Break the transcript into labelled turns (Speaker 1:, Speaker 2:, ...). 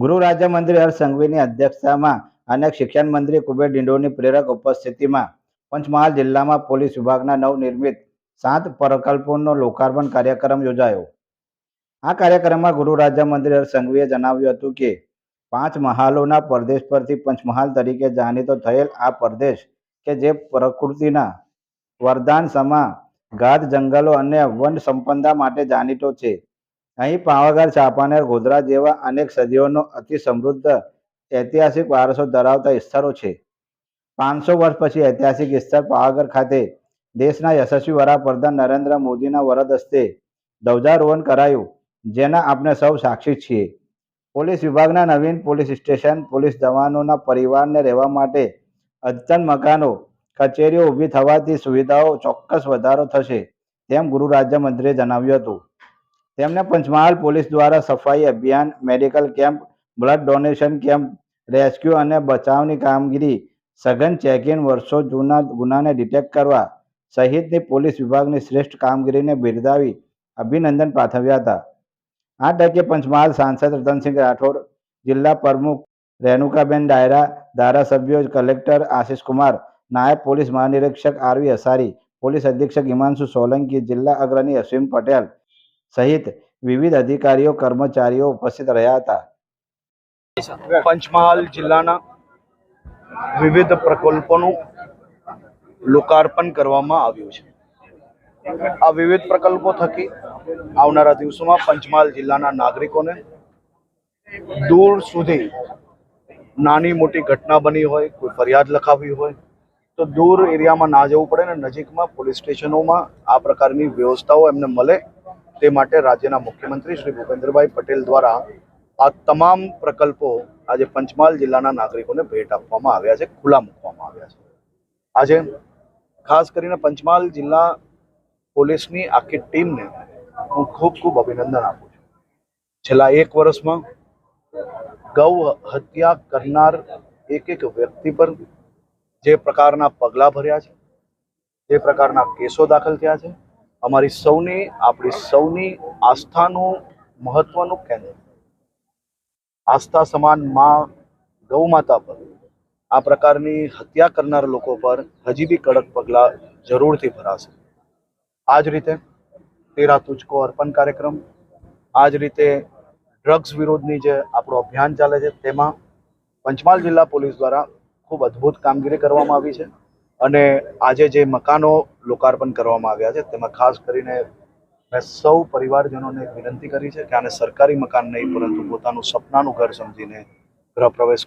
Speaker 1: ગૃહ રાજ્યમંત્રી હર્ષ સંઘવીની અધ્યક્ષતામાં અને શિક્ષણ મંત્રી કુબેર ડિંડોની પ્રેરક ઉપસ્થિતિમાં પંચમહાલ જિલ્લામાં પોલીસ વિભાગના નવનિર્મિત સાત પ્રકલ્પોનો લોકાર્પણ કાર્યક્રમ યોજાયો. આ કાર્યક્રમમાં ગૃહ રાજ્યમંત્રી હર્ષ સંઘવીએ જણાવ્યું હતું કે, પાંચ મહાલોના પ્રદેશ પરથી પંચમહાલ તરીકે જાણીતો થયેલ આ પ્રદેશ કે જે પ્રકૃતિના વરદાન સમા ગાઢ જંગલો અને વન સંપદા માટે જાણીતો છે. અહીં પાવાગઢ, ચાંપાનેર, ગોધરા જેવા અનેક સદીઓનો અતિ સમૃદ્ધ ઐતિહાસિક વારસો ધરાવતા વિસ્તારો છે. પાંચસો વર્ષ પછી ઐતિહાસિક વિસ્તાર પાવાગઢ ખાતે દેશના યશસ્વી વડાપ્રધાન નરેન્દ્ર મોદીના વરદ હસ્તે ધ્વજારોહણ કરાયું, જેના આપણે સૌ સાક્ષી છીએ. પોલીસ વિભાગના નવીન પોલીસ સ્ટેશન પોલીસ જવાનોના પરિવારને રહેવા માટે અદ્યતન મકાનો, કચેરીઓ ઊભી થવાથી સુવિધાઓ ચોક્કસ વધારો થશે, તેમ ગૃહ રાજ્યમંત્રીએ જણાવ્યું હતું. તેમણે પંચમહાલ પોલીસ દ્વારા સફાઈ અભિયાન, medical camp, blood donation camp, rescue અને બચાવની કામગીરી, સઘન ચેકિંગ વર્ષો જૂના ગુનાને ડિટેક્ટ કરવા સહિતની પોલીસ વિભાગની શ્રેષ્ઠ કામગીરીને બિરદાવી અભિનંદન પાઠવ્યા હતા. આ તકે પંચમહાલ સાંસદ રતનસિંહ રાઠોડ, જિલ્લા પ્રમુખ રેણુકાબેન ડાયરા, ધારાસભ્યો કલેક્ટર આશિષ કુમાર, નાયબ પોલીસ મહાનિરીક્ષક આરવી અસારી, પોલીસ અધિક્ષક હિમાંશુ સોલંકી, જિલ્લા અગ્રણી અશ્વિન પટેલ સહિત વિવિધ અધિકારીઓ, કર્મચારીઓ ઉપસ્થિત રહ્યા હતા.
Speaker 2: પંચમહાલ જિલ્લાના વિવિધ પ્રકલ્પોનું લોકાર્પણ કરવામાં આવ્યું છે. આ વિવિધ પ્રકલ્પો થકી આવનારા દિવસોમાં પંચમહાલ જિલ્લાના નાગરિકોને દૂર સુધી નાની મોટી ઘટના બની હોય, કોઈ ફરિયાદ લખાવી હોય, તો દૂર એરિયામાં ના જવું પડે ને નજીકમાં પોલીસ સ્ટેશનોમાં આ પ્રકારની વ્યવસ્થાઓ એમને મળે તે માટે રાજ્યના મુખ્યમંત્રી શ્રી ભૂપેન્દ્રભાઈ પટેલ દ્વારા આ તમામ પ્રકલ્પો આજે પંચમહાલ જિલ્લાના નાગરિકોને ભેટ આપવામાં આવ્યા છે, ખુલ્લા મૂકવામાં આવ્યા છે. આજે ખાસ કરીને પંચમહાલ જિલ્લા પોલીસની આખી ટીમને હું ખૂબ ખૂબ અભિનંદન આપું છું. છેલ્લા એક વર્ષમાં ગૌ હત્યા કરનાર એક એક વ્યક્તિ પર જે પ્રકારના પગલાં ભર્યા છે, જે પ્રકારના કેસો દાખલ થયા છે અમારી સૌની, આપણી સૌની આસ્થાનું મહત્વનું કેન્દ્ર. આસ્થા સમાનમાં, ગૌ માતા પર, આ પ્રકારની હત્યા કરનાર લોકો પર હજી બી કડક પગલાં જરૂરથી ભરાશે. આ જ રીતે તેરા તુચકો અર્પણ કાર્યક્રમ આ જ રીતે ડ્રગ્સ વિરોધની જે આપણું અભિયાન ચાલે છે, તેમાં પંચમહાલ જિલ્લા પોલીસ દ્વારા ખૂબ અદ્ભુત કામગીરી કરવામાં આવી છે. અને આજે જે મકાનો લોકાર્પણ કરવામાં આવ્યા છે, તેમાં ખાસ કરીને મેં સૌ પરિવારજનોને વિનંતી કરી છે કે આને સરકારી મકાન નહીં, પરંતુ પોતાનું સપનાનું ઘર સમજીને ગૃહ પ્રવેશ